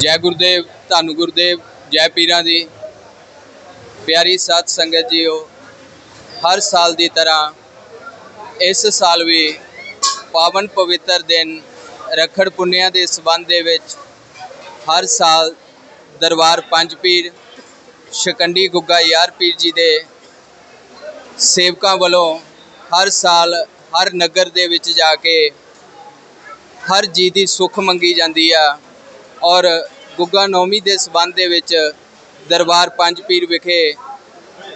ਜੈ ਗੁਰਦੇਵ, ਧੰਨ ਗੁਰਦੇਵ, ਜੈ ਪੀਰਾਂ ਦੀ। ਪਿਆਰੀ ਸਾਧ ਸੰਗਤ ਜੀਓ, ਹਰ ਸਾਲ ਦੀ ਤਰ੍ਹਾਂ ਇਸ ਸਾਲ ਵੀ ਪਾਵਨ ਪਵਿੱਤਰ ਦਿਨ ਰੱਖੜ ਪੁੰਨਿਆ ਦੇ ਸਬੰਧ ਦੇ ਵਿੱਚ ਹਰ ਸਾਲ ਦਰਬਾਰ ਪੰਜ ਪੀਰ, ਸ਼ਕੰਡੀ ਗੁੱਗਾ ਯਾਰ ਪੀਰ ਜੀ ਦੇ ਸੇਵਕਾਂ ਵੱਲੋਂ ਹਰ ਸਾਲ ਹਰ ਨਗਰ ਦੇ ਵਿੱਚ ਜਾ ਕੇ ਹਰ ਜੀ ਦੀ ਸੁੱਖ ਮੰਗੀ ਜਾਂਦੀ ਆ। ਔਰ ਗੁੱਗਾ ਨੌਮੀ ਦੇ ਸਬੰਧ ਦੇ ਵਿੱਚ ਦਰਬਾਰ ਪੰਜ ਪੀਰ ਵਿਖੇ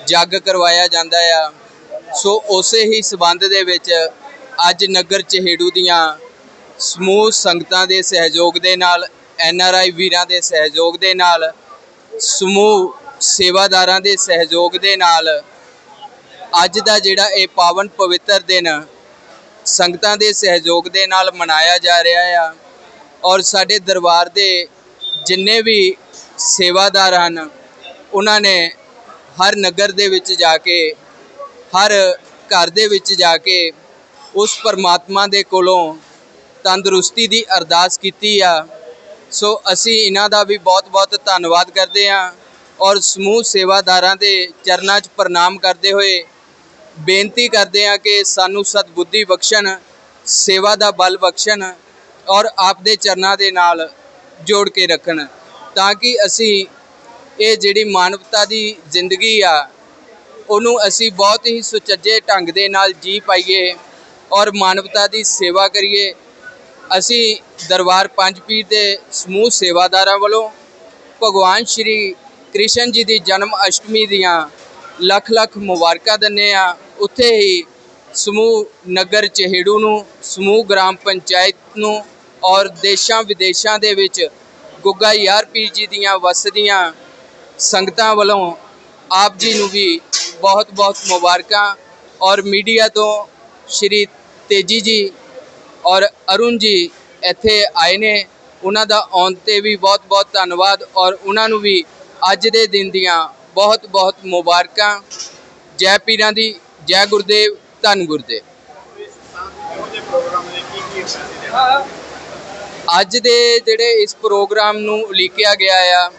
ਜੱਗ ਕਰਵਾਇਆ ਜਾਂਦਾ ਆ। ਸੋ ਉਸੇ ਹੀ ਸਬੰਧ ਦੇ ਵਿੱਚ ਅੱਜ ਨਗਰ ਚਹੇੜੂ ਦੀਆਂ ਸਮੂਹ ਸੰਗਤਾਂ ਦੇ ਸਹਿਯੋਗ ਦੇ ਨਾਲ, ਐਨ ਆਰ ਆਈ ਵੀਰਾਂ ਦੇ ਸਹਿਯੋਗ ਦੇ ਨਾਲ, ਸਮੂਹ ਸੇਵਾਦਾਰਾਂ ਦੇ ਸਹਿਯੋਗ ਦੇ ਨਾਲ ਅੱਜ ਦਾ ਜਿਹੜਾ ਇਹ ਪਾਵਨ ਪਵਿੱਤਰ ਦਿਨ ਸੰਗਤਾਂ ਦੇ ਸਹਿਯੋਗ ਦੇ ਨਾਲ ਮਨਾਇਆ ਜਾ ਰਿਹਾ ਆ। ਔਰ ਸਾਡੇ ਦਰਬਾਰ ਦੇ ਜਿੰਨੇ ਵੀ ਸੇਵਾਦਾਰ ਹਨ, ਉਹਨਾਂ ਨੇ ਹਰ ਨਗਰ ਦੇ ਵਿੱਚ ਜਾ ਕੇ, ਹਰ ਘਰ ਦੇ ਵਿੱਚ ਜਾ ਕੇ ਉਸ ਪਰਮਾਤਮਾ ਦੇ ਕੋਲੋਂ ਤੰਦਰੁਸਤੀ ਦੀ ਅਰਦਾਸ ਕੀਤੀ ਆ। ਸੋ ਅਸੀਂ ਇਹਨਾਂ ਦਾ ਵੀ ਬਹੁਤ-ਬਹੁਤ ਧੰਨਵਾਦ ਕਰਦੇ ਹਾਂ ਔਰ ਸਮੂਹ ਸੇਵਾਦਾਰਾਂ ਦੇ ਚਰਨਾਂ 'ਚ ਪ੍ਰਣਾਮ ਕਰਦੇ ਹੋਏ ਬੇਨਤੀ ਕਰਦੇ ਹਾਂ ਕਿ ਸਾਨੂੰ ਸਤਬੁੱਧੀ ਬਖਸ਼ਣ, ਸੇਵਾ ਦਾ ਬਲ ਬਖਸ਼ਣ ਔਰ ਆਪ ਦੇ ਚਰਨਾਂ ਦੇ ਨਾਲ ਜੋੜ ਕੇ ਰੱਖਣ ਤਾਂ ਕਿ ਅਸੀਂ ਇਹ ਜਿਹੜੀ ਮਾਨਵਤਾ ਦੀ ਜ਼ਿੰਦਗੀ ਆ, ਉਹਨੂੰ ਅਸੀਂ ਬਹੁਤ ਹੀ ਸੁਚੱਜੇ ਢੰਗ ਦੇ ਨਾਲ ਜੀ ਪਾਈਏ ਔਰ ਮਾਨਵਤਾ ਦੀ ਸੇਵਾ ਕਰੀਏ। ਅਸੀਂ ਦਰਬਾਰ ਪੰਜ ਪੀਰ ਦੇ ਸਮੂਹ ਸੇਵਾਦਾਰਾਂ ਵੱਲੋਂ ਭਗਵਾਨ ਸ਼੍ਰੀ ਕ੍ਰਿਸ਼ਨ ਜੀ ਦੀ ਜਨਮ ਅਸ਼ਟਮੀ ਦੀਆਂ ਲੱਖ ਲੱਖ ਮੁਬਾਰਕਾਂ ਦਿੰਦੇ ਆ ਉੱਥੇ ਹੀ ਸਮੂਹ ਨਗਰ ਚਹੇੜੂ ਨੂੰ, ਸਮੂਹ ਗ੍ਰਾਮ ਪੰਚਾਇਤ ਨੂੰ ਔਰ ਦੇਸ਼ਾਂ ਵਿਦੇਸ਼ਾਂ ਦੇ ਵਿੱਚ ਗੁੱਗਾ ਯਾਰ ਪੀਰ ਜੀ ਦੀਆਂ ਵਸਦੀਆਂ ਸੰਗਤਾਂ ਵੱਲੋਂ ਆਪ ਜੀ ਨੂੰ ਵੀ ਬਹੁਤ ਬਹੁਤ ਮੁਬਾਰਕਾਂ ਔਰ ਮੀਡੀਆ ਤੋਂ ਸ਼੍ਰੀ ਤੇਜੀ ਜੀ ਔਰ ਅਰੁਣ ਜੀ ਇੱਥੇ ਆਏ ਨੇ। ਉਹਨਾਂ ਦਾ ਆਉਣ ਤੇ ਵੀ ਬਹੁਤ ਬਹੁਤ ਧੰਨਵਾਦ ਔਰ ਉਹਨਾਂ ਨੂੰ ਵੀ ਅੱਜ ਦੇ ਦਿਨ ਦੀਆਂ ਬਹੁਤ ਬਹੁਤ ਮੁਬਾਰਕਾਂ। ਜੈ ਪੀਰਾਂ ਦੀ, ਜੈ ਗੁਰਦੇਵ, ਧੰਨ ਗੁਰਦੇਵ। ਅੱਜ ਦੇ ਜਿਹੜੇ ਇਸ ਪ੍ਰੋਗਰਾਮ ਨੂੰ ਉਲੀਕਿਆ ਗਿਆ ਆ,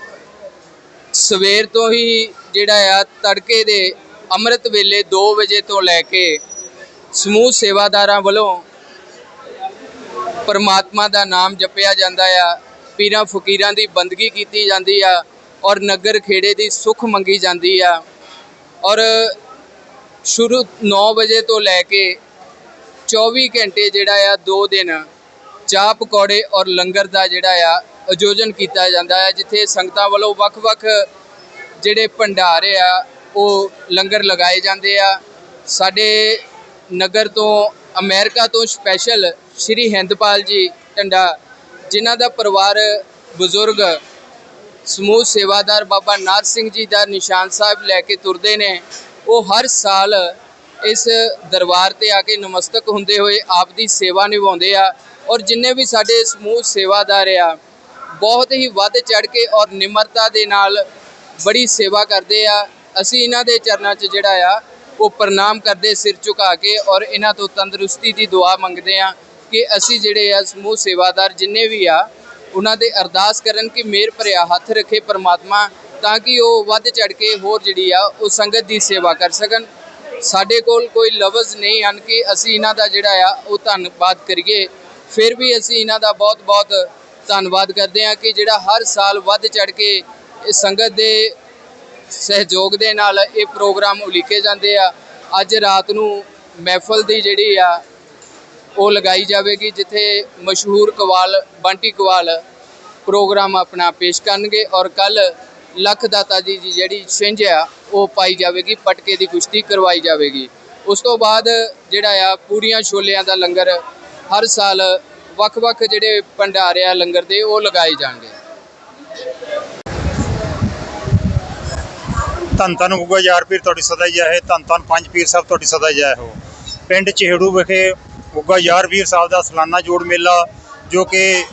ਸਵੇਰ ਤੋਂ ਹੀ ਜਿਹੜਾ ਆ, ਤੜਕੇ ਦੇ ਅੰਮ੍ਰਿਤ ਵੇਲੇ 2 ਵਜੇ ਤੋਂ ਲੈ ਕੇ ਸਮੂਹ ਸੇਵਾਦਾਰਾਂ ਵੱਲੋਂ ਪਰਮਾਤਮਾ ਦਾ ਨਾਮ ਜਪਿਆ ਜਾਂਦਾ ਆ, ਪੀਰਾਂ ਫਕੀਰਾਂ ਦੀ ਬੰਦਗੀ ਕੀਤੀ ਜਾਂਦੀ ਆ ਔਰ ਨਗਰ ਖੇੜੇ ਦੀ ਸੁੱਖ ਮੰਗੀ ਜਾਂਦੀ ਆ। ਔਰ ਸ਼ੁਰੂ 9 ਵਜੇ ਤੋਂ ਲੈ ਕੇ 24 ਘੰਟੇ ਜਿਹੜਾ ਆ 2 ਦਿਨ ਚਾਹ ਪਕੌੜੇ ਔਰ ਲੰਗਰ ਦਾ ਜਿਹੜਾ ਆ, ਆਯੋਜਨ ਕੀਤਾ ਜਾਂਦਾ ਹੈ, ਜਿੱਥੇ ਸੰਗਤਾਂ ਵੱਲੋਂ ਵੱਖ-ਵੱਖ ਜਿਹੜੇ ਭੰਡਾਰ ਆ, ਉਹ ਲੰਗਰ ਲਗਾਏ ਜਾਂਦੇ ਆ। ਸਾਡੇ ਨਗਰ ਤੋਂ, ਅਮਰੀਕਾ ਤੋਂ ਸਪੈਸ਼ਲ ਸ਼੍ਰੀ ਹਿੰਦਪਾਲ ਜੀ ਟੰਡਾ, ਜਿਨ੍ਹਾਂ ਦਾ ਪਰਿਵਾਰ ਬਜ਼ੁਰਗ ਸਮੂਹ ਸੇਵਾਦਾਰ ਬਾਬਾ ਨਾਰ ਸਿੰਘ ਜੀ ਦਾ ਨਿਸ਼ਾਨ ਸਾਹਿਬ ਲੈ ਕੇ ਤੁਰਦੇ ਨੇ, ਉਹ ਹਰ ਸਾਲ ਇਸ ਦਰਬਾਰ ਤੇ ਆ ਕੇ ਨਮਸਤਕ ਹੁੰਦੇ ਹੋਏ ਆਪ ਦੀ ਸੇਵਾ ਨਿਭਾਉਂਦੇ ਆ। ਔਰ ਜਿੰਨੇ ਵੀ ਸਾਡੇ ਸਮੂਹ ਸੇਵਾਦਾਰ ਆ, ਬਹੁਤ ਹੀ ਵੱਧ ਚੜ ਕੇ ਔਰ ਨਿਮਰਤਾ ਦੇ ਨਾਲ ਬੜੀ ਸੇਵਾ ਕਰਦੇ ਆ। ਅਸੀਂ ਇਹਨਾਂ ਦੇ ਚਰਨਾਂ 'ਚ ਜਿਹੜਾ ਆ, ਉਹ ਪ੍ਰਣਾਮ ਕਰਦੇ ਸਿਰ ਝੁਕਾ ਕੇ ਔਰ ਇਹਨਾਂ ਤੋਂ ਤੰਦਰੁਸਤੀ ਦੀ ਦੁਆ ਮੰਗਦੇ ਆ ਕਿ ਅਸੀਂ ਜਿਹੜੇ ਆ ਸਮੂਹ ਸੇਵਾਦਾਰ ਜਿੰਨੇ ਵੀ ਆ, ਉਹਨਾਂ ਦੇ ਅਰਦਾਸ ਕਰਨ ਕਿ ਮੇਰ ਭਰਿਆ ਹੱਥ ਰੱਖੇ ਪਰਮਾਤਮਾ ਤਾਂ ਕਿ ਉਹ ਵੱਧ ਚੜ ਕੇ ਹੋਰ ਜਿਹੜੀ ਆ, ਉਹ ਸੰਗਤ ਦੀ ਸੇਵਾ ਕਰ ਸਕਣ। ਸਾਡੇ ਕੋਲ ਕੋਈ ਲਫ਼ਜ਼ ਨਹੀਂ ਹਨ ਕਿ ਅਸੀਂ ਇਹਨਾਂ ਦਾ ਜਿਹੜਾ ਆ, ਉਹ ਧੰਨਵਾਦ ਕਰੀਏ। ਫਿਰ ਵੀ ਅਸੀਂ ਇਹਨਾਂ ਦਾ ਬਹੁਤ-ਬਹੁਤ ਧੰਨਵਾਦ ਕਰਦੇ ਹਾਂ ਕਿ ਜਿਹੜਾ ਹਰ ਸਾਲ ਵੱਧ ਚੜ ਕੇ ਇਹ ਸੰਗਤ ਦੇ ਸਹਿਯੋਗ ਦੇ ਨਾਲ ਇਹ ਪ੍ਰੋਗਰਾਮ ਉਲੀਕੇ ਜਾਂਦੇ ਆ। ਅੱਜ ਰਾਤ ਨੂੰ ਮਹਿਫਲ ਦੀ ਜਿਹੜੀ ਆ, ਉਹ ਲਗਾਈ ਜਾਵੇਗੀ, ਜਿੱਥੇ ਮਸ਼ਹੂਰ ਕਵਾਲ, ਬੰਟੀ ਕਵਾਲ ਪ੍ਰੋਗਰਾਮ ਆਪਣਾ ਪੇਸ਼ ਕਰਨਗੇ ਔਰ ਕੱਲ ਲੱਖ ਦਾਤਾ ਜੀ ਦੀ ਜਿਹੜੀ ਛਿੰਝ ਆ, ਉਹ ਪਾਈ ਜਾਵੇਗੀ, ਪਟਕੇ ਦੀ ਕੁਸ਼ਤੀ ਕਰਵਾਈ ਜਾਵੇਗੀ। ਉਸ ਤੋਂ ਬਾਅਦ ਜਿਹੜਾ ਆ, ਪੂਰੀਆਂ ਛੋਲਿਆਂ ਦਾ ਲੰਗਰ ਹਰ ਸਾਲ ਵੱਖ-ਵੱਖ ਜਿਹੜੇ ਭੰਡਾਰੇ ਆ ਲੰਗਰ ਦੇ, ਉਹ ਲਗਾਏ ਜਾਣਗੇ। ਧੰਨ ਧੰਨ ਗੁੱਗਾ ਯਾਰ ਪੀਰ ਤੁਹਾਡੀ ਸਦਾ ਹੀ ਹੈ ਧੰਨ ਧੰਨ ਪੰਜ ਪੀਰ ਸਾਹਿਬ ਤੁਹਾਡੀ ਸਦਾ ਹੀ ਹੈ ਹੋ ਪਿੰਡ ਚਿਹੜੂ ਵਿਖੇ ਗੁੱਗਾ ਯਾਰ ਪੀਰ ਸਾਹਿਬ ਦਾ ਸਾਲਾਨਾ ਜੋੜ ਮੇਲਾ, ਜੋ ਕਿ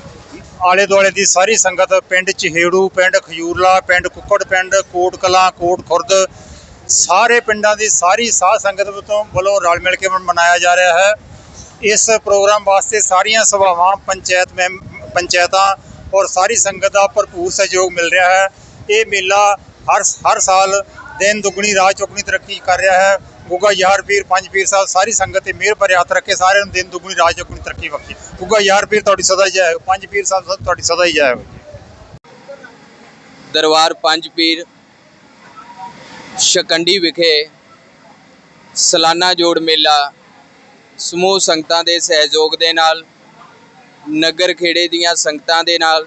ਆਲੇ ਦੁਆਲੇ ਦੀ ਸਾਰੀ ਸੰਗਤ, ਪਿੰਡ ਚਿਹੜੂ, ਪਿੰਡ ਖਜੂਰਲਾ, ਪਿੰਡ ਕੁੱਕੜ ਪਿੰਡ, ਕੋਟ ਕਲਾਂ, ਕੋਟ ਖੁਰਦ, ਸਾਰੇ ਪਿੰਡਾਂ ਦੀ ਸਾਰੀ ਸਾਧ ਸੰਗਤ ਤੋਂ ਵੱਲੋਂ ਰਲ ਮਿਲ ਕੇ ਮਨਾਇਆ ਜਾ ਰਿਹਾ ਹੈ। ਇਸ ਪ੍ਰੋਗਰਾਮ ਵਾਸਤੇ ਸਾਰੀਆਂ ਸਭਾਵਾਂ, ਪੰਚਾਇਤ ਮੈਂਬ ਪੰਚਾਇਤਾਂ ਔਰ ਸਾਰੀ ਸੰਗਤ ਦਾ ਭਰਪੂਰ ਸਹਿਯੋਗ ਮਿਲ ਰਿਹਾ ਹੈ। ਇਹ ਮੇਲਾ ਹਰ ਹਰ ਸਾਲ ਦਿਨ ਦੁੱਗਣੀ, ਰਾਤ ਚੌਗਣੀ ਤਰੱਕੀ ਕਰ ਰਿਹਾ ਹੈ। ਗੁੱਗਾ ਯਾਰ ਪੀਰ, ਪੰਜ ਪੀਰ ਸਾਹਿਬ, ਸਾਰੀ ਸੰਗਤ ਤੇ ਮਿਹਰ ਭਰੇ ਹੱਥ ਰੱਖੇ ਸਾਰਿਆਂ ਨੂੰ ਦਿਨ ਦੁੱਗਣੀ, ਰਾਤ ਚੌਗਣੀ ਤਰੱਕੀ ਬਖਸ਼ੇ। ਗੁੱਗਾ ਯਾਰ ਪੀਰ, ਤੁਹਾਡੀ ਸਦਾ ਹੀ ਜੈ ਪੰਜ ਪੀਰ ਸਾਹਿਬ, ਸਭ ਤੁਹਾਡੀ ਸਦਾ ਹੀ ਜੈ ਦਰਬਾਰ ਪੰਜ ਪੀਰ ਸ਼ਕੰਡੀ ਵਿਖੇ ਸਲਾਨਾ ਜੋੜ ਮੇਲਾ ਸਮੂਹ ਸੰਗਤਾਂ ਦੇ ਸਹਿਯੋਗ ਦੇ ਨਾਲ, ਨਗਰ ਖੇੜੇ ਦੀਆਂ ਸੰਗਤਾਂ ਦੇ ਨਾਲ,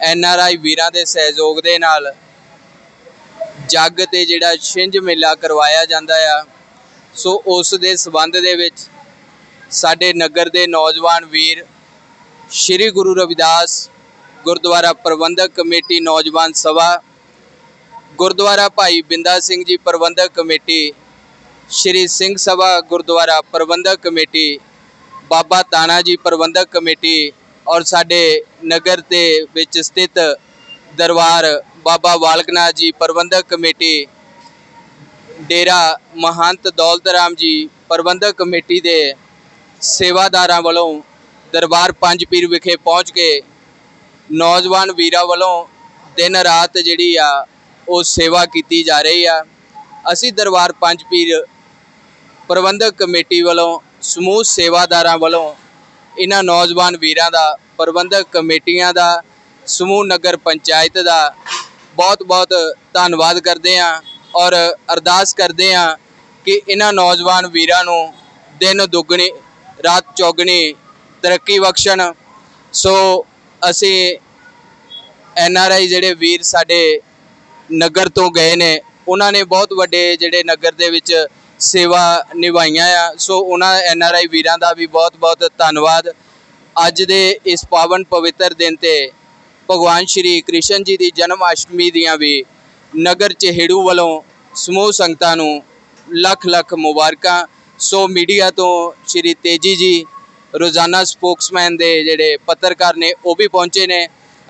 ਐਨ ਆਰ ਆਈ ਵੀਰਾਂ ਦੇ ਸਹਿਯੋਗ ਦੇ ਨਾਲ ਜੱਗ ਤੇ ਜਿਹੜਾ ਛਿੰਝ ਮੇਲਾ ਕਰਵਾਇਆ ਜਾਂਦਾ ਆ। ਸੋ ਉਸ ਦੇ ਸਬੰਧ ਦੇ ਵਿੱਚ ਸਾਡੇ ਨਗਰ ਦੇ ਨੌਜਵਾਨ ਵੀਰ ਸ੍ਰੀ ਗੁਰੂ ਰਵਿਦਾਸ ਗੁਰਦੁਆਰਾ ਪ੍ਰਬੰਧਕ ਕਮੇਟੀ ਨੌਜਵਾਨ ਸਭਾ, ਗੁਰਦੁਆਰਾ ਭਾਈ ਬਿੰਦਾ ਸਿੰਘ ਜੀ ਪ੍ਰਬੰਧਕ ਕਮੇਟੀ ਸ਼੍ਰੀ ਸਿੰਘ ਸਭਾ ਗੁਰਦੁਆਰਾ ਪ੍ਰਬੰਧਕ ਕਮੇਟੀ, ਬਾਬਾ ਤਾਣਾ ਜੀ ਪ੍ਰਬੰਧਕ ਕਮੇਟੀ ਔਰ ਸਾਡੇ ਨਗਰ ਦੇ ਵਿੱਚ ਸਥਿਤ ਦਰਬਾਰ ਬਾਬਾ ਬਾਲਕਨਾਥ ਜੀ ਪ੍ਰਬੰਧਕ ਕਮੇਟੀ, ਡੇਰਾ ਮਹੰਤ ਦੌਲਤ ਰਾਮ ਜੀ ਪ੍ਰਬੰਧਕ ਕਮੇਟੀ ਦੇ ਸੇਵਾਦਾਰਾਂ ਵੱਲੋਂ ਦਰਬਾਰ ਪੰਜ ਪੀਰ ਵਿਖੇ ਪਹੁੰਚ ਕੇ ਨੌਜਵਾਨ ਵੀਰਾਂ ਵੱਲੋਂ ਦਿਨ ਰਾਤ ਜਿਹੜੀ ਆ, ਉਹ ਸੇਵਾ ਕੀਤੀ ਜਾ ਰਹੀ ਆ। ਅਸੀਂ ਦਰਬਾਰ ਪੰਜ ਪੀਰ ਪ੍ਰਬੰਧਕ ਕਮੇਟੀ ਵੱਲੋਂ, ਸਮੂਹ ਸੇਵਾਦਾਰਾਂ ਵੱਲੋਂ ਇਹਨਾਂ ਨੌਜਵਾਨ ਵੀਰਾਂ ਦਾ, ਪ੍ਰਬੰਧਕ ਕਮੇਟੀਆਂ ਦਾ, ਸਮੂਹ ਨਗਰ ਪੰਚਾਇਤ ਦਾ ਬਹੁਤ-ਬਹੁਤ ਧੰਨਵਾਦ ਕਰਦੇ ਹਾਂ ਔਰ ਅਰਦਾਸ ਕਰਦੇ ਹਾਂ ਕਿ ਇਹਨਾਂ ਨੌਜਵਾਨ ਵੀਰਾਂ ਨੂੰ ਦਿਨ ਦੁੱਗਣੀ, ਰਾਤ ਚੌਗਣੀ ਤਰੱਕੀ ਬਖਸ਼ਣ। ਸੋ ਅਸੀਂ ਐਨ ਆਰ ਆਈ ਜਿਹੜੇ ਵੀਰ ਸਾਡੇ ਨਗਰ ਤੋਂ ਗਏ ਨੇ ਉਹਨਾਂ ਨੇ ਬਹੁਤ ਵੱਡੇ ਜਿਹੜੇ ਨਗਰ ਦੇ ਵਿੱਚ ਸੇਵਾ ਨਿਭਾਈਆਂ ਆ। ਸੋ ਉਹਨਾਂ ਐਨ ਆਰ ਆਈ ਵੀਰਾਂ ਦਾ ਵੀ ਬਹੁਤ-ਬਹੁਤ ਧੰਨਵਾਦ। ਅੱਜ ਦੇ ਇਸ ਪਾਵਨ ਪਵਿੱਤਰ ਦਿਨ ਤੇ ਭਗਵਾਨ ਸ਼੍ਰੀ ਕ੍ਰਿਸ਼ਨ ਜੀ ਦੀ ਜਨਮ ਅਸ਼ਟਮੀ ਦੀਆਂ ਵੀ ਨਗਰ ਚਿਹੜੂ ਵੱਲੋਂ ਸਮੂਹ ਸੰਗਤਾਂ ਨੂੰ ਲੱਖ ਲੱਖ ਮੁਬਾਰਕਾਂ। ਸੋ ਮੀਡੀਆ ਤੋਂ ਸ਼੍ਰੀ ਤੇਜੀ ਜੀ, ਰੋਜ਼ਾਨਾ ਸਪੋਕਸਮੈਨ ਦੇ ਜਿਹੜੇ ਪੱਤਰਕਾਰ ਨੇ ਉਹ ਵੀ ਪਹੁੰਚੇ ਨੇ।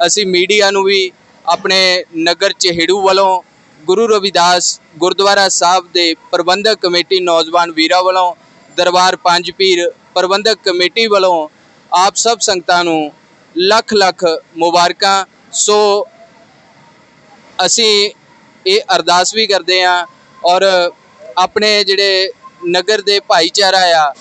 ਅਸੀਂ ਮੀਡੀਆ ਨੂੰ ਵੀ ਆਪਣੇ ਨਗਰ ਚਿਹੜੂ ਵੱਲੋਂ ਗੁਰੂ ਰਵਿਦਾਸ ਗੁਰਦੁਆਰਾ ਸਾਹਿਬ ਦੇ ਪ੍ਰਬੰਧਕ ਕਮੇਟੀ ਨੌਜਵਾਨ ਵੀਰਾਂ ਵੱਲੋਂ ਦਰਬਾਰ ਪੰਜ ਪੀਰ ਪ੍ਰਬੰਧਕ ਕਮੇਟੀ ਵੱਲੋਂ ਆਪ ਸਭ ਸੰਗਤਾਂ ਨੂੰ ਲੱਖ ਲੱਖ ਮੁਬਾਰਕਾਂ। ਸੋ ਅਸੀਂ ਇਹ ਅਰਦਾਸ ਵੀ ਕਰਦੇ ਹਾਂ ਔਰ ਆਪਣੇ ਜਿਹੜੇ ਨਗਰ ਦੇ ਭਾਈਚਾਰਾ ਆ,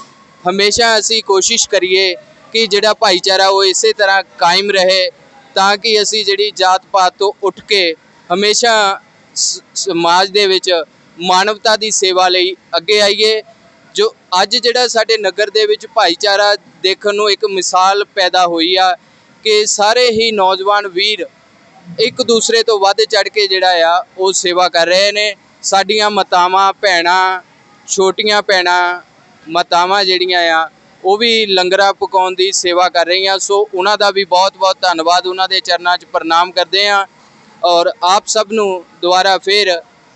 ਹਮੇਸ਼ਾ ਅਸੀਂ ਕੋਸ਼ਿਸ਼ ਕਰੀਏ ਕਿ ਜਿਹੜਾ ਭਾਈਚਾਰਾ ਉਹ ਇਸੇ ਤਰ੍ਹਾਂ ਕਾਇਮ ਰਹੇ ਤਾਂ ਕਿ ਅਸੀਂ ਜਿਹੜੀ ਜਾਤ ਪਾਤ ਤੋਂ ਉੱਠ ਕੇ ਹਮੇਸ਼ਾ ਸਮਾਜ ਦੇ ਵਿੱਚ ਮਾਨਵਤਾ ਦੀ ਸੇਵਾ ਲਈ ਅੱਗੇ ਆਈਏ, ਜੋ ਅੱਜ ਜਿਹੜਾ ਸਾਡੇ ਨਗਰ ਦੇ ਵਿੱਚ ਭਾਈਚਾਰਾ ਦੇਖਣ ਨੂੰ ਇੱਕ ਮਿਸਾਲ ਪੈਦਾ ਹੋਈ ਆ ਕਿ ਸਾਰੇ ਹੀ ਨੌਜਵਾਨ ਵੀਰ ਇੱਕ ਦੂਸਰੇ ਤੋਂ ਵੱਧ ਚੜ ਕੇ ਜਿਹੜਾ ਆ, ਉਹ ਸੇਵਾ ਕਰ ਰਹੇ ਨੇ। ਸਾਡੀਆਂ ਮਾਤਾਵਾਂ, ਭੈਣਾਂ, ਛੋਟੀਆਂ ਭੈਣਾਂ, ਮਾਤਾਵਾਂ ਜਿਹੜੀਆਂ ਆ, ਉਹ ਵੀ ਲੰਗਰਾਂ ਪਕਾਉਣ ਦੀ ਸੇਵਾ ਕਰ ਰਹੀਆਂ। ਸੋ ਉਹਨਾਂ ਦਾ ਵੀ ਬਹੁਤ-ਬਹੁਤ ਧੰਨਵਾਦ। ਉਹਨਾਂ ਦੇ ਚਰਨਾਂ 'ਚ ਪ੍ਰਣਾਮ ਕਰਦੇ ਹਾਂ। ਔਰ ਆਪ ਸਭ ਨੂੰ ਦੁਬਾਰਾ ਫੇਰ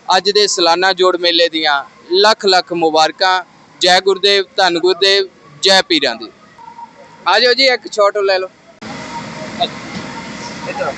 ਅੱਜ ਦੇ ਸਾਲਾਨਾ ਜੋੜ ਮੇਲੇ ਦੀਆਂ ਲੱਖ ਲੱਖ ਮੁਬਾਰਕਾਂ। ਜੈ ਗੁਰਦੇਵ, ਧੰਨ ਗੁਰਦੇਵ, ਜੈ ਪੀਰਾਂ ਦੀ। ਆ ਜਾਓ ਜੀ, ਇੱਕ ਛੋਟੋ ਲੈ ਲਓ। ਇੱਧਰ